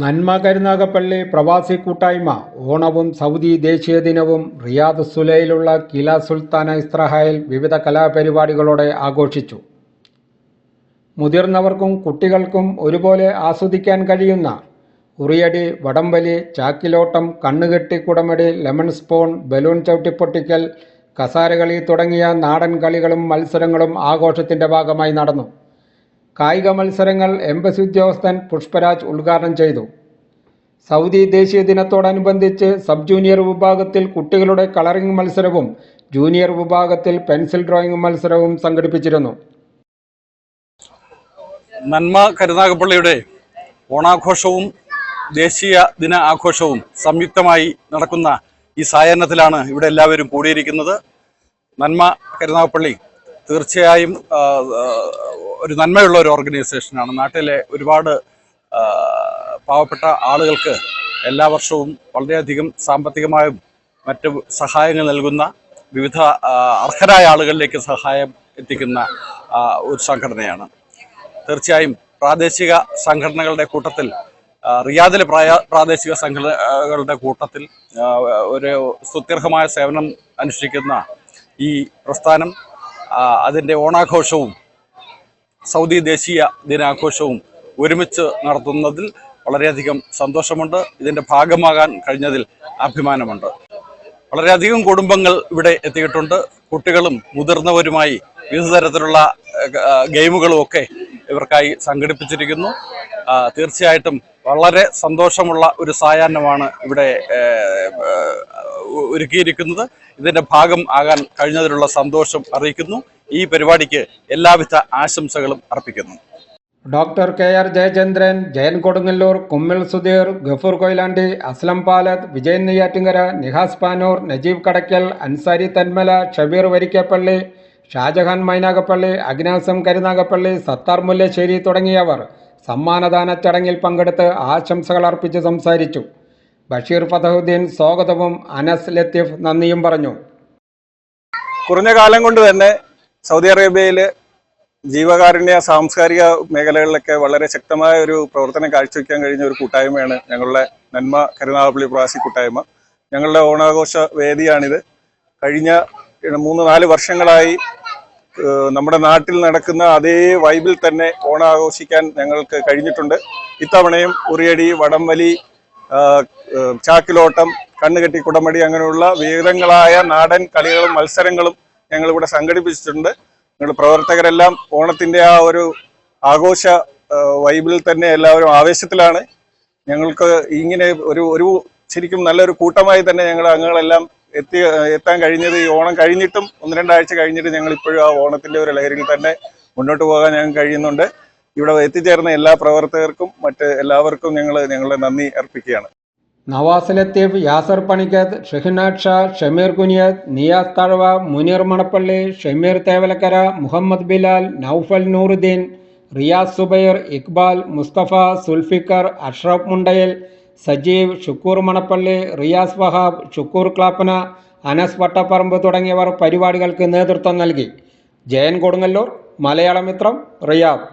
നന്മ കരുനാഗപ്പള്ളി പ്രവാസി കൂട്ടായ്മ ഓണവും സൗദി ദേശീയ ദിനവും റിയാദ് സുലയിലുള്ള കില സുൽത്താന ഇസ്രഹായിൽ വിവിധ കലാപരിപാടികളോടെ ആഘോഷിച്ചു. മുതിർന്നവർക്കും കുട്ടികൾക്കും ഒരുപോലെ ആസ്വദിക്കാൻ കഴിയുന്ന ഉറിയടി വടംവലി ചാക്കിലോട്ടം കണ്ണുകെട്ടി കുടമടി ലെമൺ സ്പൂൺ ബലൂൺ ചവിട്ടിപ്പൊട്ടിക്കൽ കസാരകളി തുടങ്ങിയ നാടൻ കളികളും മത്സരങ്ങളും ആഘോഷത്തിന്റെ ഭാഗമായി നടന്നു. കായിക മത്സരങ്ങൾ എംബസി ഉദ്യോഗസ്ഥൻ പുഷ്പരാജ് ഉദ്ഘാടനം ചെയ്തു. സൗദി ദേശീയ ദിനത്തോടനുബന്ധിച്ച് സബ് ജൂനിയർ വിഭാഗത്തിൽ കുട്ടികളുടെ കളറിംഗ് മത്സരവും ജൂനിയർ വിഭാഗത്തിൽ പെൻസിൽ ഡ്രോയിങ് മത്സരവും സംഘടിപ്പിച്ചിരുന്നു. നന്മ കരുനാഗപ്പള്ളിയുടെ ഓണാഘോഷവും ദേശീയ ദിന ആഘോഷവും സംയുക്തമായി നടക്കുന്ന ഈ സായാഹ്നത്തിലാണ് ഇവിടെ എല്ലാവരും കൂടിയിരിക്കുന്നത്. നന്മ കരുനാഗപ്പള്ളി തീർച്ചയായും ഒരു നന്മയുള്ള ഒരു ഓർഗനൈസേഷനാണ്. നാട്ടിലെ ഒരുപാട് പാവപ്പെട്ട ആളുകൾക്ക് എല്ലാ വർഷവും വളരെയധികം സാമ്പത്തികമായും മറ്റ് സഹായങ്ങൾ നൽകുന്ന വിവിധ അർഹരായ ആളുകളിലേക്ക് സഹായം എത്തിക്കുന്ന ഒരു സംഘടനയാണ്. തീർച്ചയായും പ്രാദേശിക സംഘടനകളുടെ കൂട്ടത്തിൽ റിയാദിലെ പ്രാദേശിക സംഘടനകളുടെ കൂട്ടത്തിൽ ഒരു സുത്യർഹമായ സേവനം അനുഷ്ഠിക്കുന്ന ഈ പ്രസ്ഥാനം അതിന്റെ ഓണാഘോഷവും സൗദി ദേശീയ ദിനാഘോഷവും ഒരുമിച്ച് നടത്തുന്നതിൽ വളരെയധികം സന്തോഷമുണ്ട്. ഇതിന്റെ ഭാഗമാകാൻ കഴിഞ്ഞതിൽ അഭിമാനമുണ്ട്. വളരെയധികം കുടുംബങ്ങൾ ഇവിടെ എത്തിയിട്ടുണ്ട്. കുട്ടികളും മുതിർന്നവരുമായി വിവിധ തരത്തിലുള്ള ഗെയിമുകളും ഒക്കെ ഇവർക്കായി സംഘടിപ്പിച്ചിരിക്കുന്നു. തീർച്ചയായിട്ടും വളരെ സന്തോഷമുള്ള ഒരു സായാഹ്നമാണ് ഇവിടെ ഒരുക്കിയിരിക്കുന്നത്. ഇതിന്റെ ഭാഗം ആകാൻ കഴിഞ്ഞതിലുള്ള സന്തോഷം അറിയിക്കുന്നു. ഈ പരിപാടിക്ക് എല്ലാവിധ ആശംസകളും അർപ്പിക്കുന്നു. Doctor K R Jayachandran Jayan Kodungallur Kummil Sudheer Gafoor Koyilandy Aslam Palath Vijayan Neyyattinkara Nihas Panoor Najeeb Kadakkal Ansari Thenmala Shabeer Varikkappally Shajahan Mynagappally അഗ്നാസം Karunagappally Sathar Mullassery തുടങ്ങിയവർ സമ്മാനദാന ചടങ്ങിൽ പങ്കെടുത്ത് ആശംസകൾ അർപ്പിച്ച് സംസാരിച്ചു. ബഷീർ ഫതഹുദ്ദീൻ സ്വാഗതവും അനസ് ലത്തീഫ് നന്ദിയും പറഞ്ഞു. കുറഞ്ഞ കാലം കൊണ്ട് തന്നെ സൗദി അറേബ്യയിൽ ജീവകാരുണ്യ സാംസ്കാരിക മേഖലകളിലൊക്കെ വളരെ ശക്തമായ ഒരു പ്രവർത്തനം കാഴ്ചവെക്കാൻ കഴിഞ്ഞ ഒരു കൂട്ടായ്മയാണ് ഞങ്ങളുടെ നന്മ കരുനാഗപ്പള്ളി പ്രവാസി കൂട്ടായ്മ. ഞങ്ങളുടെ ഓണാഘോഷ വേദിയാണിത്. കഴിഞ്ഞ മൂന്ന് നാല് വർഷങ്ങളായി നമ്മുടെ നാട്ടിൽ നടക്കുന്ന അതേ വൈബിൽ തന്നെ ഓണാഘോഷിക്കാൻ ഞങ്ങൾക്ക് കഴിഞ്ഞിട്ടുണ്ട്. ഇത്തവണയും ഉറിയടി വടംവലി ചാക്കിലോട്ടം കണ്ണുകെട്ടി കുടമടി അങ്ങനെയുള്ള വിവിധങ്ങളായ നാടൻ കളികളും മത്സരങ്ങളും ഞങ്ങളിവിടെ സംഘടിപ്പിച്ചിട്ടുണ്ട്. ഞങ്ങൾ പ്രവർത്തകരെല്ലാം ഓണത്തിന്റെ ആ ഒരു ആഘോഷ വൈബിൽ തന്നെ എല്ലാവരും ആവേശത്തിലാണ്. ഞങ്ങൾക്ക് ഇങ്ങനെ ഒരു ഒരു ശരിക്കും നല്ലൊരു കൂട്ടമായി തന്നെ ഞങ്ങൾ അംഗങ്ങളെല്ലാം എത്തി എത്താൻ കഴിഞ്ഞത് ഈ ഓണം കഴിഞ്ഞിട്ടും ഒന്ന് രണ്ടാഴ്ച കഴിഞ്ഞിട്ട് ഞങ്ങൾ ഇപ്പോഴും ആ ഓണത്തിന്റെ ഒരു ലഹരിയിൽ തന്നെ മുന്നോട്ട് പോകാൻ ഞങ്ങൾക്ക് കഴിയുന്നുണ്ട്. ഇവിടെ എത്തിച്ചേർന്ന എല്ലാ പ്രവർത്തകർക്കും മറ്റ് എല്ലാവർക്കും ഞങ്ങൾ ഞങ്ങളെ നന്ദി അർപ്പിക്കുകയാണ്. നവാസ് ലത്തീഫ് യാസർ പണിക്കത്ത് ഷെഹ്നാദ് ഷാ ഷമീർ കുനിയത്ത് നിയാസ് തഴവ മുനീർ മണപ്പള്ളി ഷമീർ തേവലക്കര മുഹമ്മദ് ബിലാൽ നൌഫൽ നൂറുദ്ദീൻ റിയാസ് സുബൈർ ഇക്ബാൽ മുസ്തഫ സുൽഫിക്കർ അഷ്റഫ് മുണ്ടയൽ സജീവ് ഷുക്കൂർ മണപ്പള്ളി റിയാസ് വഹാബ് ഷുക്കൂർ ക്ലാപ്പന അനസ് വട്ടപ്പറമ്പ് തുടങ്ങിയവർ പരിപാടികൾക്ക് നേതൃത്വം നൽകി. ജയൻ കൊടുങ്ങല്ലൂർ മലയാളമിത്രം റിയാദ്.